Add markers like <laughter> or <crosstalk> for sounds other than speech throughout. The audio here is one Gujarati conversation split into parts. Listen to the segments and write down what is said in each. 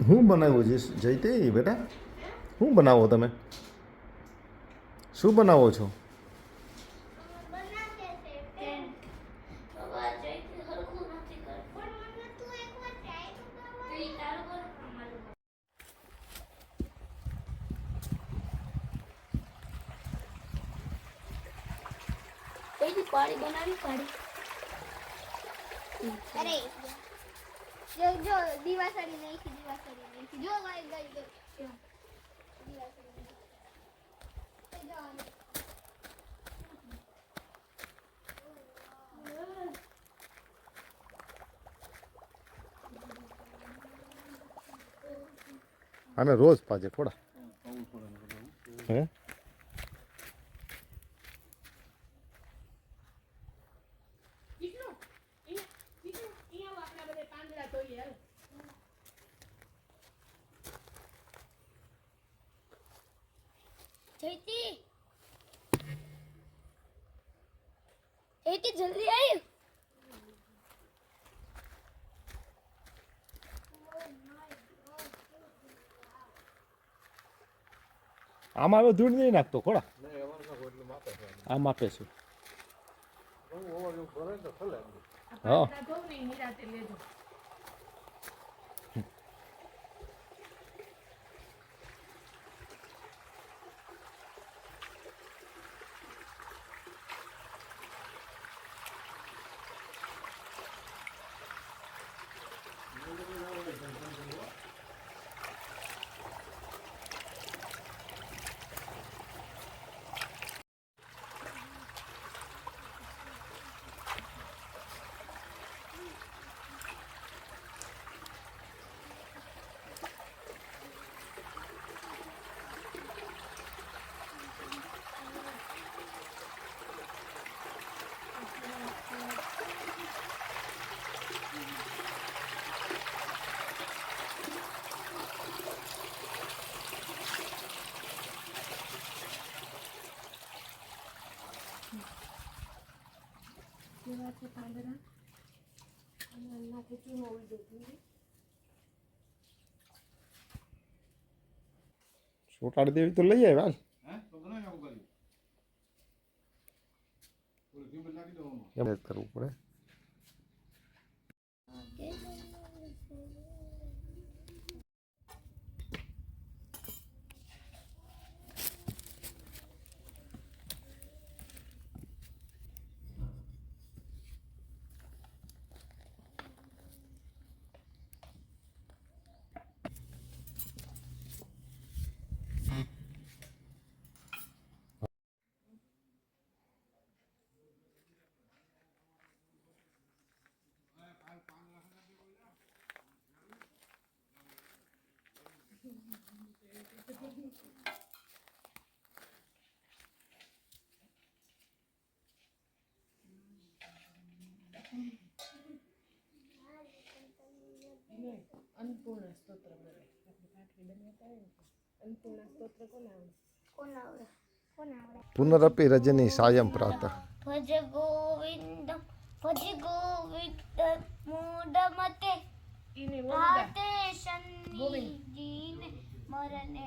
હું બનાવ્યું છે જયતે બેટા? શું બનાવો તમે? શું બનાવો છો? પણ મને તું એકવાર ટ્રાય તો કરવા ઈ તારું કર અમારું કર. કઈથી પાડી બનાવી પાડી અરે જો જો દિવાસળી નાખી દિવાસળી નાખી જો ગાય ગાય જો જો. દિવાસળી નાખી. જો આને. આને રોજ પાજે થોડા હે કેટલું અહીંયા કેટલું અહીંયા આપણા બધા પાંદડા તોડીએ હાલ જયતી જયતી જલ્દી આવી આમાં હવે ધૂળ નહીં નાખતો ખોડા આમ આપે છે. હા પાંદડા અને એનાથી ચૂનો ઉડો ચોટાડી દેવી તો લઈ આવ્યા એમ કરવું પડે. અન્નપૂર્ણા સ્તોત્ર બોલે આપણે પાઠવી બનાવતા હોય ને અન્નપૂર્ણા સ્તોત્ર કોને આવડે કોણ આવડે કોણ આવડે પુનરપી રજની સાયમ પ્રાતઃ ભજ ગોવિંદ ભજ ગોવિંદ મૂઢમતે ઈને વરદા રાતે શનિજીને મરને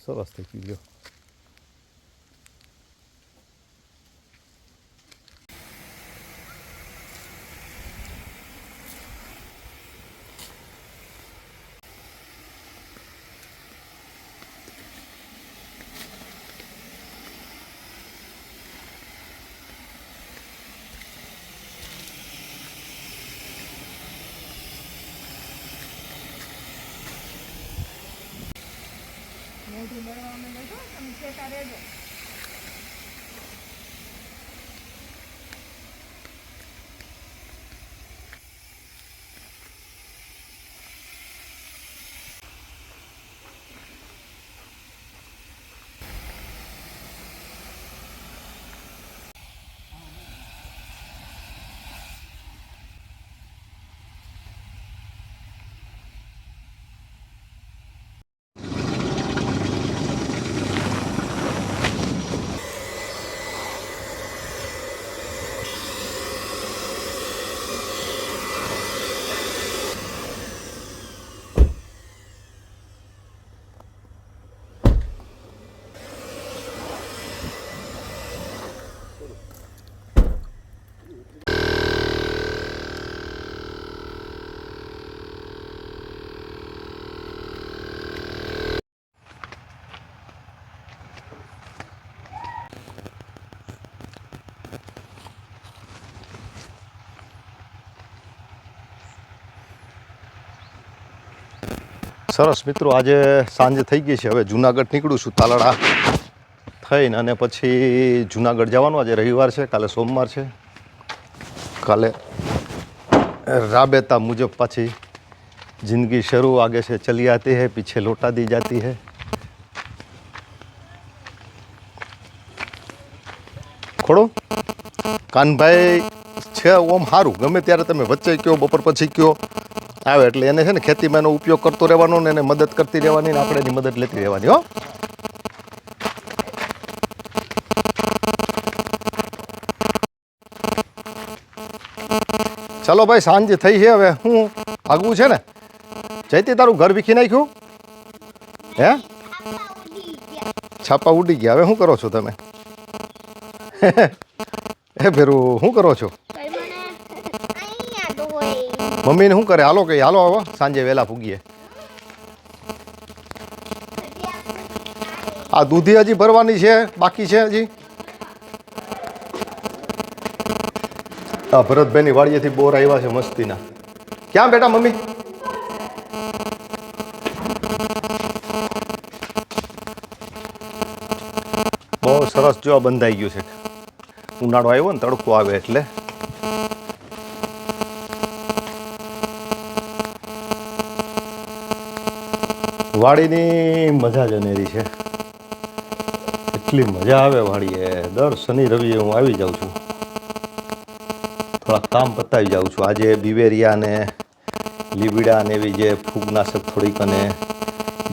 પડે સરસ થઈ ગયું તમે સરસ મિત્રો, આજે સાંજે થઈ ગઈ છે. હવે જુનાગઢ નીકળું છું તાલાળા થઈને અને પછી જુનાગઢ જવાનું. આજે રવિવાર છે, કાલે સોમવાર છે. કાલે રાબેતા મુજબ પાછી જિંદગી શરૂ આગે છે, ચલી આતી હૈ, પીછે લોટા દી જાતી હૈ. ખોડો, કાનભાઈ છે ઓમ સારું ગમે ત્યારે તમે વચ્ચે કયો, બપોર પછી કયો. આવે એટલે એને છે ને ખેતીમાં એનો ઉપયોગ કરતો રહેવાનો ને એને મદદ કરતી રહેવાની ને આપણે એની મદદ લેતી રહેવાની, હો. ચાલો ભાઈ, સાંજ થઈ છે હવે. હું આગવું છે ને? જયતી, તારું ઘર વીખી નાખ્યું? હે? છાપા ઉડી ગયા. હવે શું કરો છો તમે? <laughs> હે ભેરું, શું કરો છો? મમ્મીને શું કરે? હાલો કે હાલો આવો. સાંજે વહેલા પૂગીએ આ દૂધી હજી ભરવાની છે, બાકી છે હજી? આ ભરતભાઈની વાડીએથી બોર આવ્યા છે મસ્તીના. ક્યાં બેટા મમ્મી? બહુ સરસ જો બંધાઈ ગયું છે. ઉનાળો આવ્યો ને તડકો આવે એટલે. વાડીની મજા જ અનેરી છે. એટલી મજા આવે વાડીએ. દર શનિ રવિએ હું આવી જાઉં છું. થોડાક કામ પતાવી જાઉં છું. આજે બિવેરિયા ને લીબીડા ને એવી જે ફૂગનાશક થોડીક અને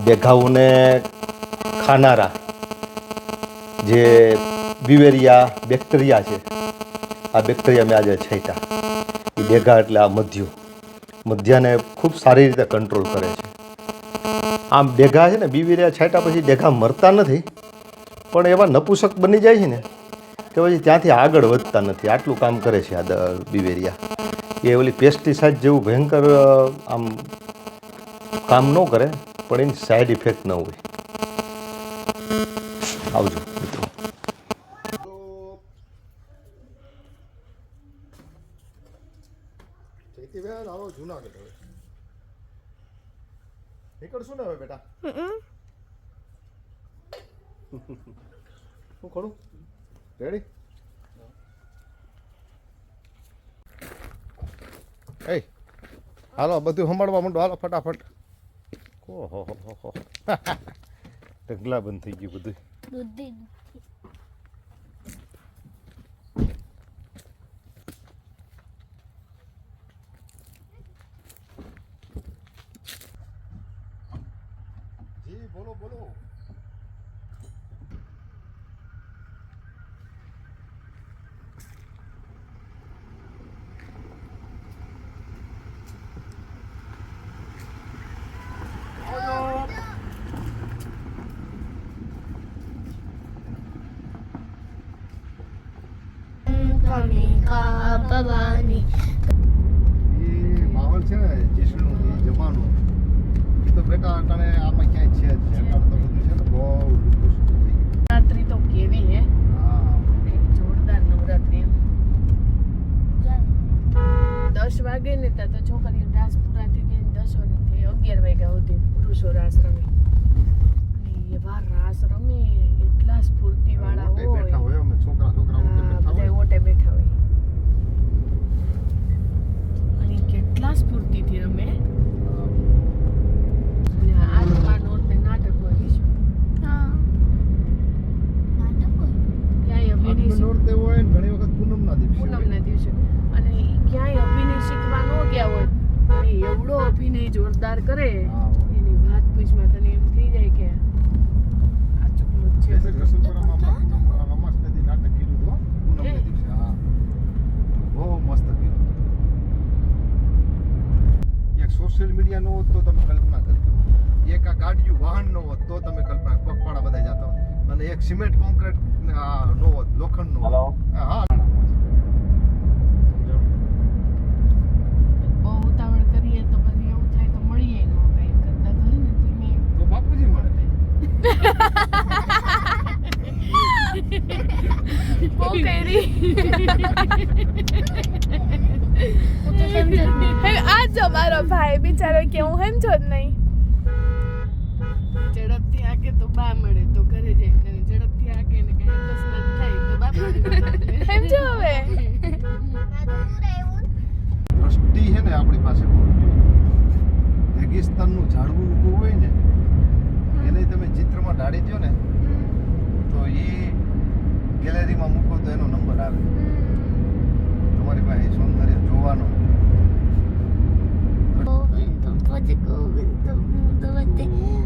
દેખાવને ખાનારા જે બિવેરિયા બેક્ટેરિયા છે. આ બેક્ટેરિયા મેં આજે છાંટ્યા. એ દેઘા એટલે આ મધ્યું. મધ્યાને ખૂબ સારી રીતે કંટ્રોલ કરે છે. આમ ભેગા છે ને, બીવીરિયા છાંટ્યા પછી ડેઘા મરતા નથી, પણ એવા નપુસક બની જાય છે ને, કે પછી ત્યાંથી આગળ વધતા નથી. આટલું કામ કરે છે આ બીવેરિયા. એ ઓલી પેસ્ટિસાઇડ જેવું ભયંકર આમ કામ ન કરે, પણ એની સાઈડ ઇફેક્ટ ન હોય. આવજો. જુનાગઢ નીકળશું ને હવે બેટા? શું ખોડું રેડી એ હાલો બધું સંભાળવા માંડો. હાલો ફટાફટ. ઓહો હો હો હો ઢગલા બંધ થઈ ગયું બધું દૂધી જી બોલો બોલો કમિકા ભવાની. એ માહોલ છે ને જીસણું એ જમાનું. એ તો બેટા અટાણે આમાં ક્યાંય છે જ નહીં. અટાણે તો બધું છે ને બહુ નવરાત્રી તો કેવી હે? જોરદાર નવરાત્રી દસ વાગે ને ત્યાં તો છોકરીઓ રાસ પૂરા થઈ ગઈ દસ વાગે અગિયાર વાગ્યા સુધી પુરુષો રાસ રમે. એવા રાસ રમે એટલા સ્ફૂર્તિ વાળા હોય. હોય છોકરા છોકરા ઓટે બેઠા હોય ઓટે બેઠા હોય અને કેટલા સ્ફૂર્તિથી રમે અને આજમાં નોરતે નાટક હોય છે હા નાટક હોય ક્યાંય અભિનય આઠમે શીખ- નોરતે હોય? ને ઘણી વખત પૂનમના દિવસે હોય. પૂનમના દિવસે. અને ક્યાંય અભિનય શીખવા ન ગયા હોય અને એવડો અભિનય જોરદાર કરે એની વાત પૂછમાં તને એમ થઈ જાય કે આ ચૂકલું છે જૈસે રસુલપુરામાં અમારા રમાસને દી નાટક કર્યું હતું હો, પૂનમને હે? દિવસે હા બહુ મસ્ત કર્યું એક સોશિયલ મીડિયા નો હોત તો તમે કલ્પના કરી એક આ ગાડીયું વાહન નો હોત તો તમે કલ્પના પગપાળા બધા જતા હોત. અને એક સિમેન્ટ કોન્ક્રીટ નો હોત લોખંડ નો હા કરીએ <laughs> <laughs> જો મારો ભાઈ. બિચારો કે હું છો જ નહીં. ઝડપથી આકે તો બા મળે તો ઘરે જાય. ઝડપથી આકે ને કઈ અકસ્માત થાય તો બા મળે સમજો હવે? દ્રષ્ટિ છે ને આપણી પાસે રેગિસ્તાનનું ઝાડવું ઊભું હોય ને એને તમે ચિત્રમાં ઢાળી દો ને તો એ ગેલેરીમાં મૂકો તો એનો નંબર આવે. તમારી પાસે સૌંદર્ય જોવાનો 時5分ど、うん、止まって。